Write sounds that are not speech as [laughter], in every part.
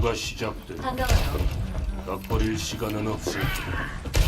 임무가 시작된다. 반가워요. 깎버릴 시간은 없을 테다.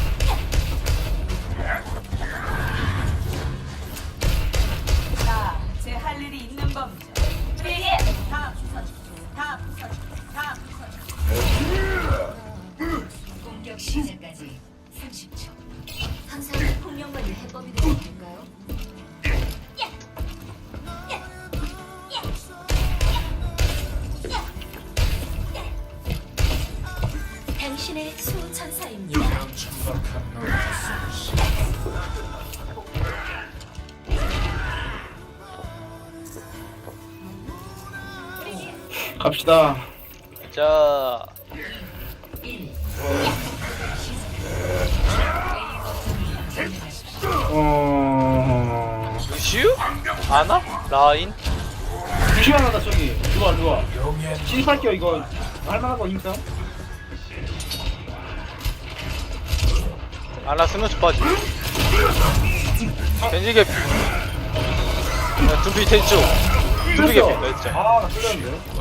갑시다 자, 1. 어 루시우? 아나? 라인? 시원하다 저기 좋아 좋아 진입할게요 이거 할만한 거 힘써 아나 스누스 빠지. 겐지 개피. 야, 둠피 텐츠. 개피. 나 진짜. 아나 끌렸는데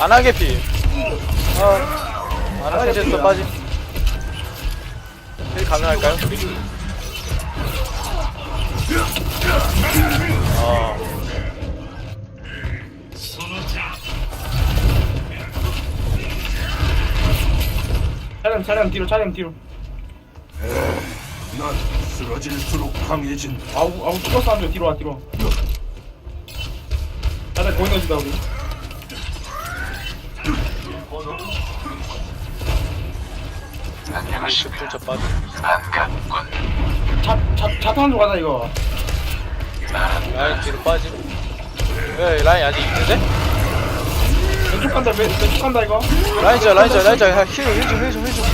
아나 개피. 아, 아나 텐츠 빠지. 힐 가능할까요? 아, 차량 차량 뒤로 차량 뒤로 난 쓰러질수록 강해진다. 아우 아우 죽었어 한줄 뒤로 와 뒤로 다들 거기 넣어주다 우리 루시 풀쳐 빠지. 차, 차, 차탄으로 가자 이거 라인 뒤로 빠지. 왜 라인 아직 있는데? 왼쪽 간다 왼, 왼쪽 간다 이거 라인 자, 라인 자, 라인 자. 야, 힐, 힐 좀, 힐 좀, 힐 좀.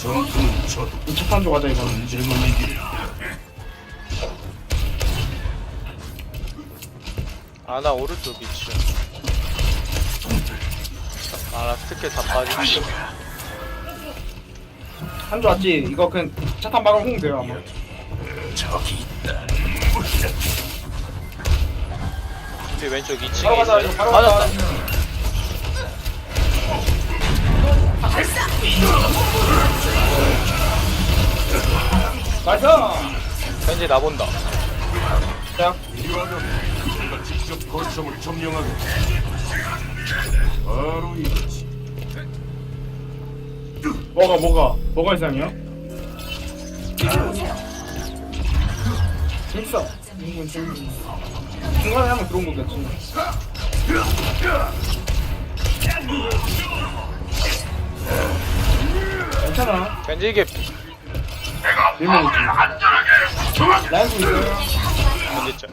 전투는 저도 이 차탄으로 가자 이거 전쟁은 이길 아 나 오른쪽 위치. 아나 스킬 다 빠지. 한줄 왔지 이거 그냥 차탄 막으면 홍 돼요 아마. 우리 왼쪽 2층에 바로 가자 있어요. 이거 바로 맞았다. 가자 나이스 왠지 나 본다. 자 직접 거점을 점령하겠다. 바로 이거지. 뭐가 뭐가 뭐가 이상해요? 재밌어 이건 재밌어 중간에 한번 들어온 거겠지 괜찮아 왠지 이게 밀면 있지 라이브 있어요 문제점.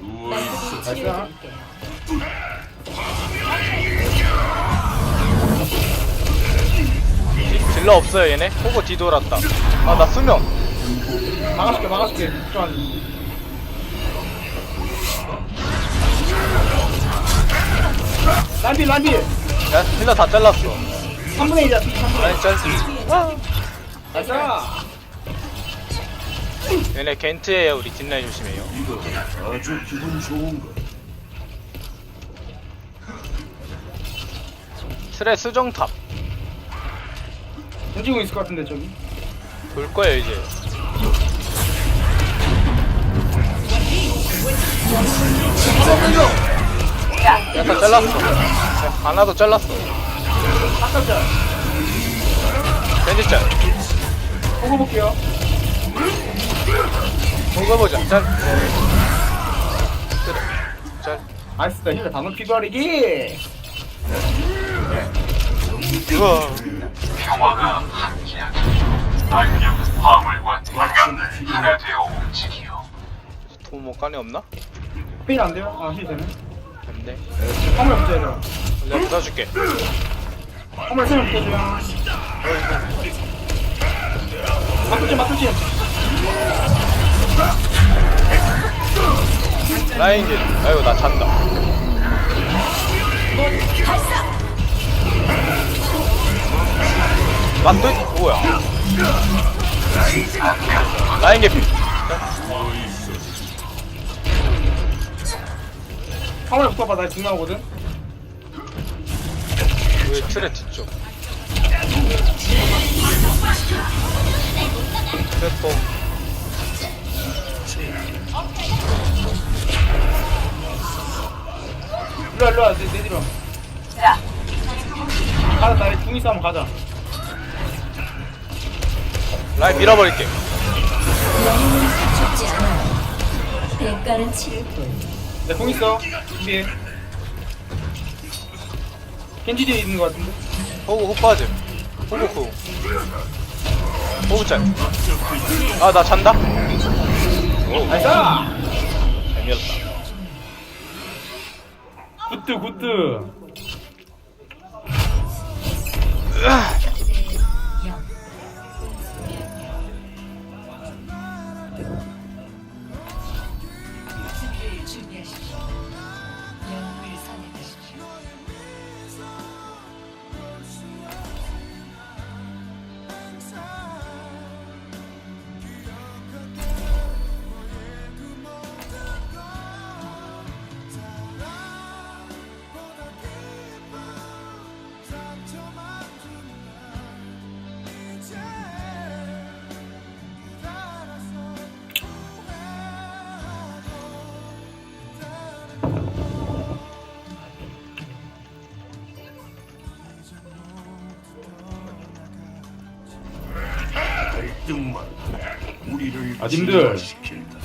딜러 없어요 얘네. 호구 뒤돌았다. 아 나 수명. 막아줄게 막아줄게 걱정하지 람비 람비 야 딜러 다 잘랐어. 3분의 1이야 3분의 라인 짤. 1 나이스 얘네 겐트예요. 우리 뒷라인 조심해요. 이거 아주 기분 좋은 거. 트레 수정탑. 던지고 있을 것 같은데 저기 돌 거예요 이제. 야다 잘랐어. 야, 하나도 잘랐어. 아깝다 겐지 짤. 보고 볼게요. 먹어보자 짤 그래 짤 아이스다 힐러 단원 피부하리기. 우와 도모 깐이 없나? 페인 안 돼요? 아, 힐 되네. 안 돼 화물 붙여야 돼요. 내가 붙어줄게 화물 세명 붙여줘요. 맞추지, 맞추지. 라인 길. 아이고 나 잔다. 맞도 뭐야? 라인 개피 화물 붙어봐, 나 중나오거든. 왜 트레 뒤쪽. 트레 일로와, 일로와, 내, 내 뒤로. 가자, 나 중이 싸움 가자. 라인 밀어버릴게 죽지 않아. 대가는 치를 뿐. 내공 있어. 준비해. 켄지 뒤에 있는 거 같은데? 호구 호 빠짐 호구 호 호구 짤아나 잔다 오 나이스! 잘 밀었다 굿드, 굿드. 영. 아, 님들. 진화시킨다.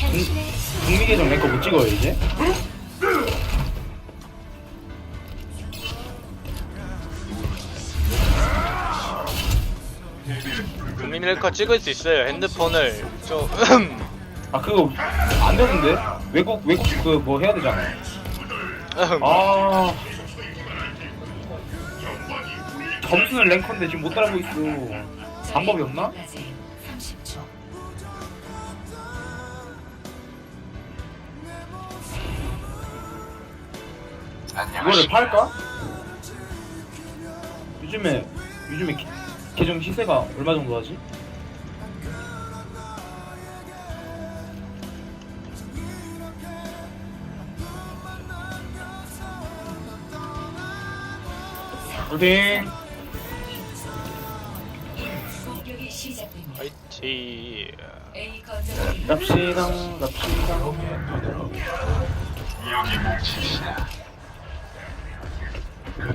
국미 계정 랭커 못 찍어요, 이제? 국민일커 찍을 수 있어요 핸드폰을 좀 [laughs] 아, 그거 안 되는데? 외국, 외국 그 뭐 해야 되잖아. 아. 점수는 랭커인데 지금 못 따라하고 있어. 방법이 없나? 이거를 팔까? 요즘에 요즘에 기- 계정 시세가 얼마 정도 하지? 파이팅! 공격이 시작됩니다. 화이팅 A 거점을 갑시다 갑시다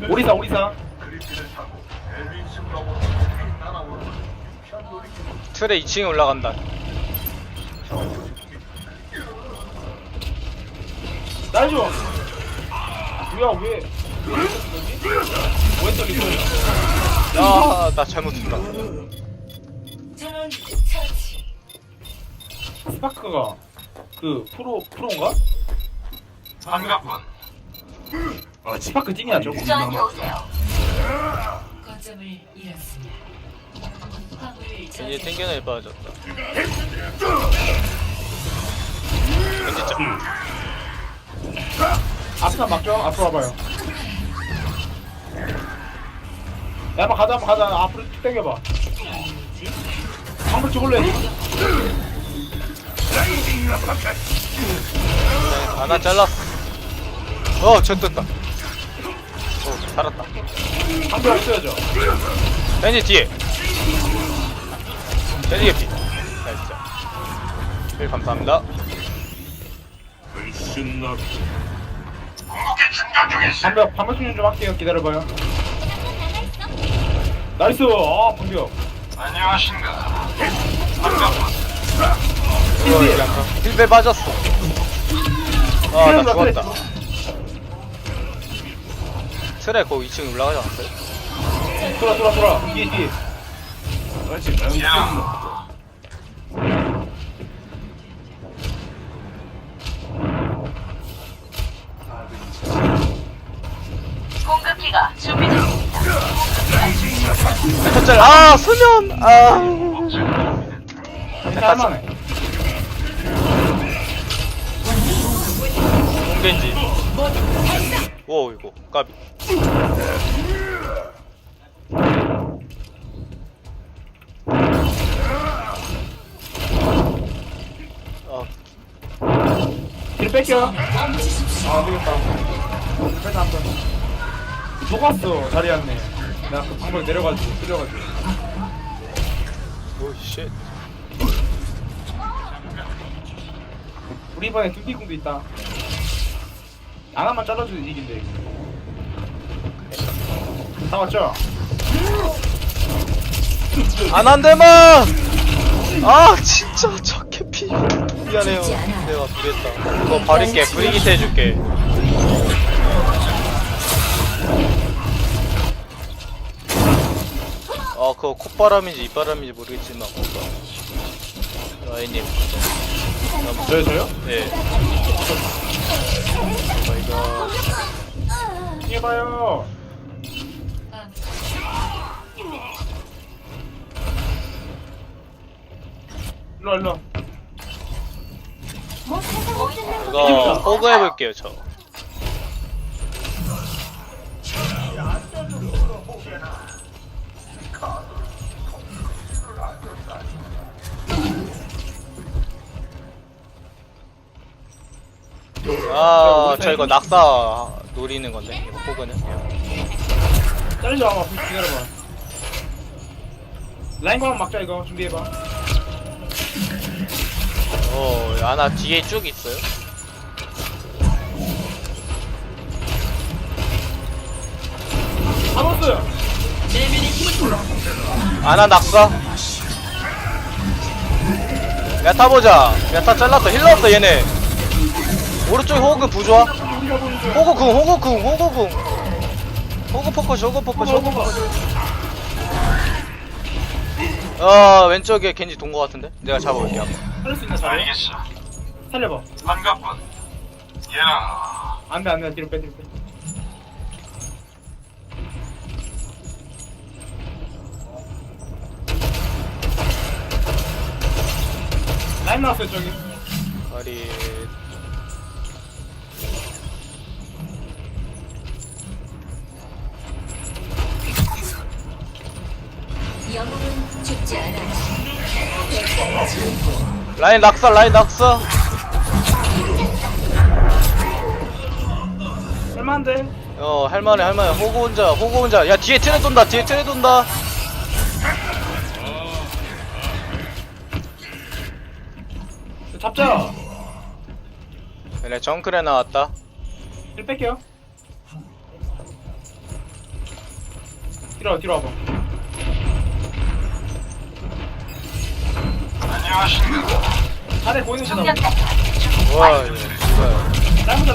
오리사 오리사. 틀에 2층에 올라간다. 날줘 뭐야 왜? 저기 왜 야나 잘못했다. 전원 처치. 스파크가 그 프로 프로인가? 아직 스파크 찐이야 저거? 거점을 잃었습니다. 화물을 이제. 땡겨내 빠졌다 왠지 앞으로 막죠 앞으로 와봐요. 야 한번 가자 한번 가자. 앞으로 쭉 당겨봐. 한번 죽을래? 하나 잘랐어. 어 쳤됐다. 오 살았다 한번 없어야죠 벤지 뒤에 벤지 개피 나이스 힐 감사합니다 방벽 방벽 충전 좀 할게요 기다려봐요 나이스 아 이거 이렇게 할까? 힐베 빠졌어 아 나 죽었다 트랙 거기 2층 올라가지 않았어요? 돌아 돌아 돌아. 뒤에 뒤에 아직 안 끝났다. 공급기가 준비됐습니다. 첫째 아 수면! 아. 할만해. 공겐지 오 이거. 까비. 아. 뒤로 뺄게요. 아 안되겠다. 뺐다 한번. 녹았어 자리 안네 내가 그 방법에 내려가지고 끌려가지고. 오쉣. 우리 이번에 둠피궁도 있다 하나만 잘라주면 이긴데. 다 맞죠? 안 한대만! 아 진짜 저 캐피 미안해요. 내가 그랬다. 이거 버릴게. 브리기트 해줄게. 아 그거 콧바람인지 입바람인지 모르겠지만 뭔가. 라인님 저요 저요? 네 저희가 해봐요 일로 와, 일로 와. 이거 호그 해볼게요 저 아, 저 이거 낙사 노리는 건데, 이거 호그는. 잘리지 마봐 기다려봐 라인 광 막자 이거 준비해봐 어, 하나 뒤에 쭉 있어요. 잡았어요 하나 낙사. 야타 보자. 야타 잘랐어. 힐러 없어, 얘네. 오른쪽에 호그 부조화. 호그 궁, 호그 궁, 호그 궁. 호그 포커시, 호그 포커시, 호그 포커시. 어, 왼쪽에 겐지 돈거 같은데? 내가 잡아볼게. 한번. 살릴 수 있나 자리? 알겠어. 살려봐 반갑군. 얘랑 안돼 안돼 뒤로 빼 뒤로 빼 라인 나왔어요 저기 다리. 영웅은 죽지 않아. 라인 낙사, 라인 낙사. 얼마인데? 어, 할만해, 할만해. 호구 혼자, 호구 혼자. 야, 뒤에 트레 돈다, 뒤에 트레 돈다. 잡자 얘네 정크레 나왔다. 뒤로 뺄게요 뒤로 와 뒤로 와봐 아래 보이는 데다 와, 이거 진짜. 보자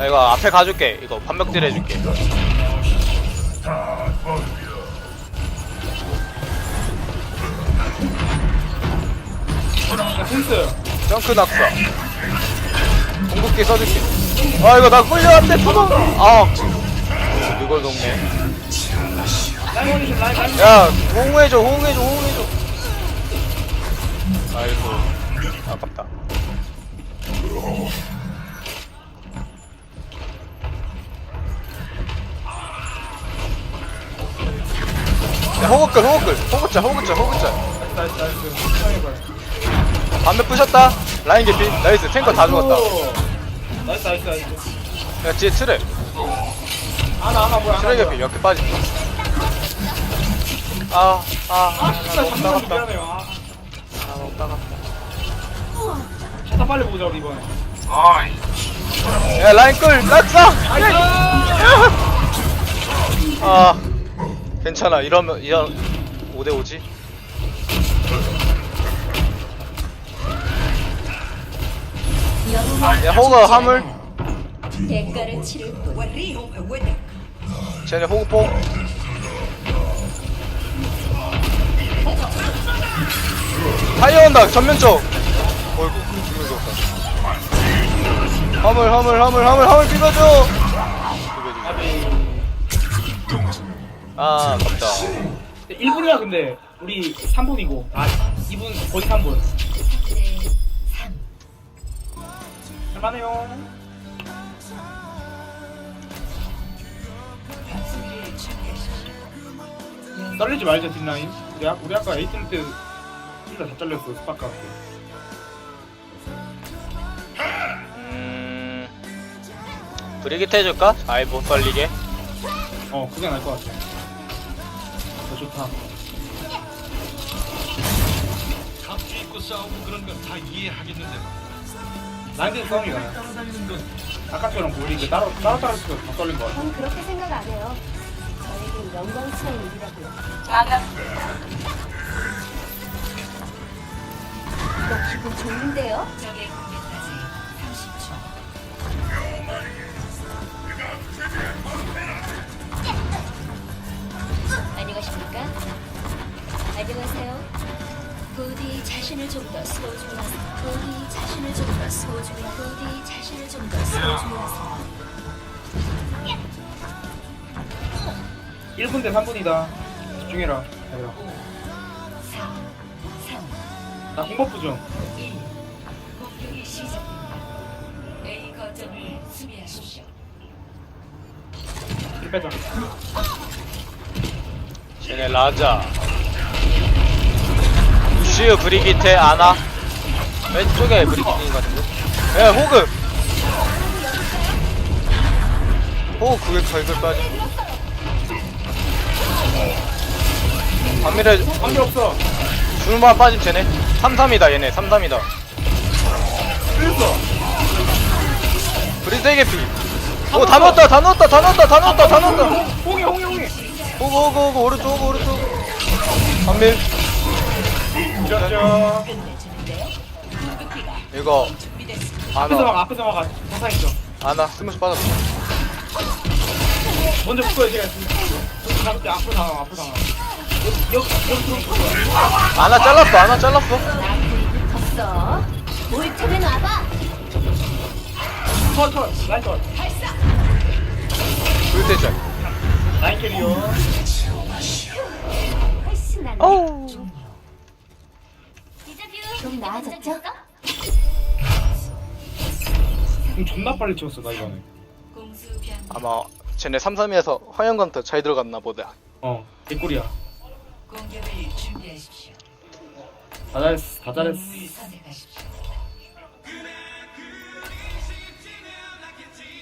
야, 이거 앞에 가줄게. 이거 반벽질 해줄게. 야 붕스 정크 낙사. 공급기 써줄게. 아, 이거 나 끌려왔대, 도망. 아, 이걸 녹네. 야, 호응해줘, 호응해줘, 호응해줘. 아이고, 아깝다. 야, 호그끌, 호그끌, 호그자, 호그자, 호그자. 나이스 나이스 사용해봐요 반면 부셨다. 라인 개피. 나이스, 탱커 다 죽었다. 나이스 나이스 나이스 야, 뒤에 트랩. 하나 하나 뭐야 트랩 개피 뭐야. 몇개 빠진 아, 아, 아 아, 진짜 나 잠깐만 못 따갔다. 미안해요 아 아, 빨리 보자 우리 이번에 어이. 야, 라인 끌, 낙사! 나이스 아 괜찮아 이러면 이런 5대5지 야 호그 화물 대가를 치를 뿐. 쟤네 호그 포 타이어 온다 전면 쪽. 어이구 거 없다. 화물 화물 화물 화물 화물 비벼줘. 아 아깝다. 1분이야 근데. 우리 3분이고. 아 2분 거의 3분. 3대 3. 할만해요. 수비를 준비하십시오. 떨리지 말자 뒷라인. 우리, 아- 우리 아까 에이튼 때 둘다다 잘렸어 스파카 음 브리기트 해줄까? 아이 못 떨리게? 어 그게 나을 것 같아. 더 좋다. 잡주 입고 싸우고 그런 건 다 이해하겠는데 라인드 싸움이 가요 아까처럼 우리 그 따로 따로 따로 쓰고 다 떨린 것 같아. 전 그렇게 생각 안 해요. 저에겐 영광스러운 일이라고요. 반갑 기분 좋은데요? 적의 공격까지 30초. 안녕하십니까? 안녕하세요. 부디 자신을 좀 더 소중히 하세요. 부디 자신을 좀 더 소중히 하세요. 부디 자신을 좀 더 소중히 하세요. 1분 대 3분이다 집중해라 얘들아 4, 3, 나 공버프 좀 빼자. 쟤네 라자. 루시우 브리기테 아나? 왼쪽에 브리기테인 것 같은데? 예 호그! 호그 그게 갈글까지 반미래 관계 없어. 줄만 빠짐 쟤네? 3-3이다 얘네. 3-3이다. 끌렸어 브리드 개피 오 다 넣었다 다 넣었다 다 넣었다 다 넣었다 다 넣었다. 홍이 홍이 홍이. 호그 호그 호그 오른쪽 호그 오른쪽. 반밀. 그렇죠. 이거 앞에서 막 앞에서 막 가사 있어 아나 스무스 빠졌어. 먼저 붙어야 제가 나갈 때 앞으로 나가 앞으로 나가 여기 여기 여기 들어온 거야 아나 잘랐어 아나 잘랐어. 컸어. 올 테면 와봐. 컷컷 라인 컷 불대절 낫네. 어우 좀 나아졌죠? 공 존나 빨리 치웠어 나 이번에 아마 쟤네 3-3에서 화영광 더잘 들어갔나 보다 어 개꿀이야. 다 잘했어 다 잘했어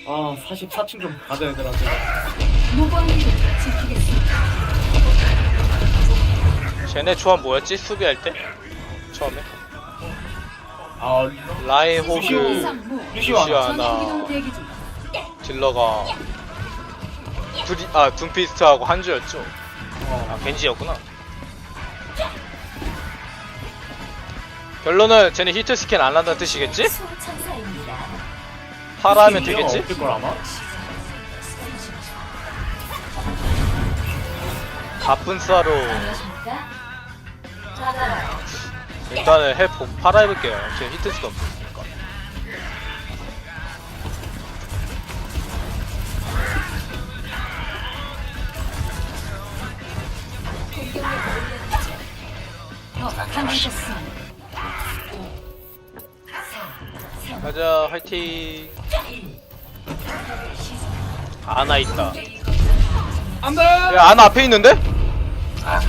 아 44층 좀 가자 얘들아 무방비를 지키겠습니다. 쟤네 조합 뭐였지? 수비할 때? 처음에? 아 라인 루시오 호그 루시오 루시오 하나 하나 딜러가 둘이 아 둠피스트하고 한주였죠? 어아 겐지였구나 결론은 쟤네 히트 스캔 안 한다는 뜻이겠지? 파라 하면 되겠지? 없을 걸 아마 가쁜 스와로 안녕하십니까? 일단은 해보 파라 해볼게요. 지금 히트 스가 없으니까. 강하셨습니다. 가자 화이팅 아나 있다. 안돼! 야 아나 앞에 있는데? 야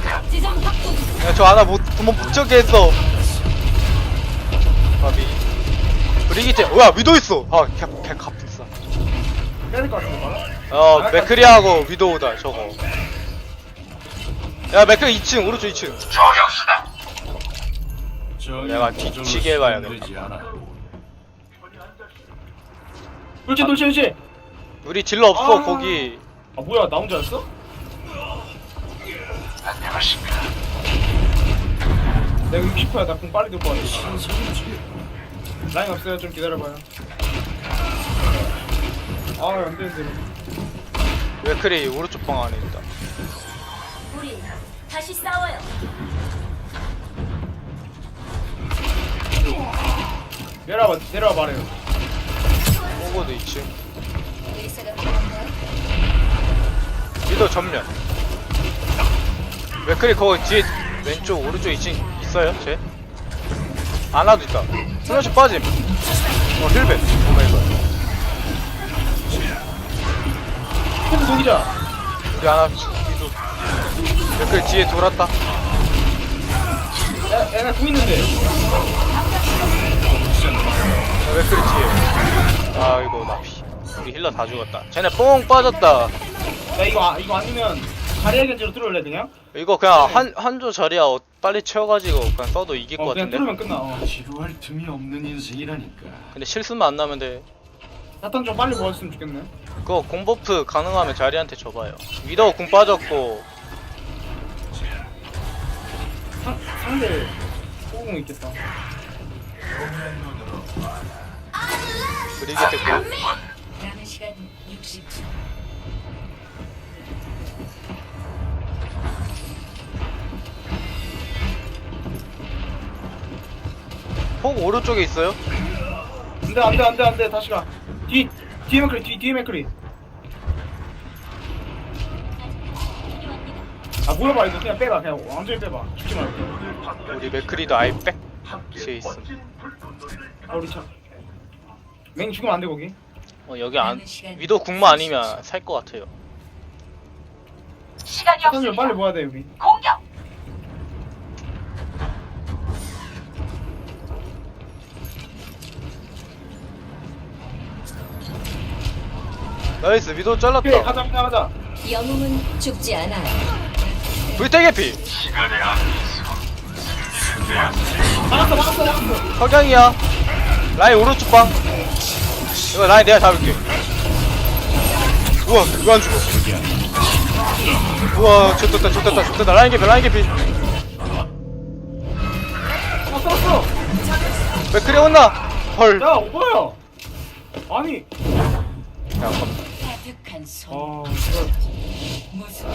저 아나 못못 저기 했어. 바비. 브리기테 뭐야 위도 있어. 아걔걔 가쁜 싸 빼야 될것 같은데 어 맥크리하고 위도우다 저거. 야 맥크리 2층 오른쪽 2층. 내가 뒤치게. 되지 않아. 돌진 돌진 돌진 우리 딜러 없어 아. 거기. 아 뭐야 나 혼자였어? 내가 60%야 나공 빨리 들고 와 라인 없어요 좀 기다려봐요. 아 안되는데 웨클이 오른쪽 방 안에 있다. 우리 다시 싸워요. 내려와봐 내려와 말해요. 호그도 2층 미도 전면. 웨클이 거기 뒤에 왼쪽 오른쪽 2층 있어요? 쟤? 아나도 있다. 슬러시 빠짐. 어 힐벤. 오메이걸 캔드 독이자 우리 아나 미도. 웨클 뒤에 돌았다. 야, 야, 나공 있는데. 웨클이 뒤에. 아 이거 나피. 우리 힐러 다 죽었다. 쟤네 뽕 빠졌다 야, 이거, 아, 이거 아니면, 자리에 겐지로 뚫을래, 그냥? 이거 그냥 한 한조 자리야 어, 빨리 채워가지고 그냥 써도 이길 어, 것 그냥 같은데 뚫으면 끝나. 어. 지루할 틈이 없는 인생이라니까. 근데 실수만 안 나면 돼 사탕 좀 빨리 모았으면 좋겠네. 그거 공버프 가능하면 자리한테 줘봐요 위도우 궁 빠졌고 상, 상대, 호공 있겠다. 브리게트 궁 남은 시간 60초. 폭 오른쪽에 있어요? 안 돼, 안 돼, 안 돼, 안 돼. 다시 가. 뒤, 뒤에 맥크리, 뒤, 뒤에 맥크리. 아, 물어봐, 이거 그냥 빼봐. 그냥 완전히 빼봐. 죽지 말고. 우리 맥크리도 아예 백 뒤에 있어 아, 우리 차. 맹 죽으면 안 돼, 거기. 어 여기 안 위도 궁만 아니면 살 것 같아요 시간이 없습니다. 빨리 모아야 돼, 우리. 공격. 나이스 위도 오케이, 잘랐다 가자, 가자, 가자. 영웅은 죽지 않아요. 불태개피 막았어, 막았어, 막았어. 석양이야 라인 오른쪽 방 이거 라인 내가 잡을게 우와 이거 안 죽어 우와 좋됐다 좋됐다 좋됐다 라인 개피 라인 개피 왔어, 왔어. 맥크리 혼나 헐 야, 뭐야? 아니. 가득한 손. 아, 이거. 무슨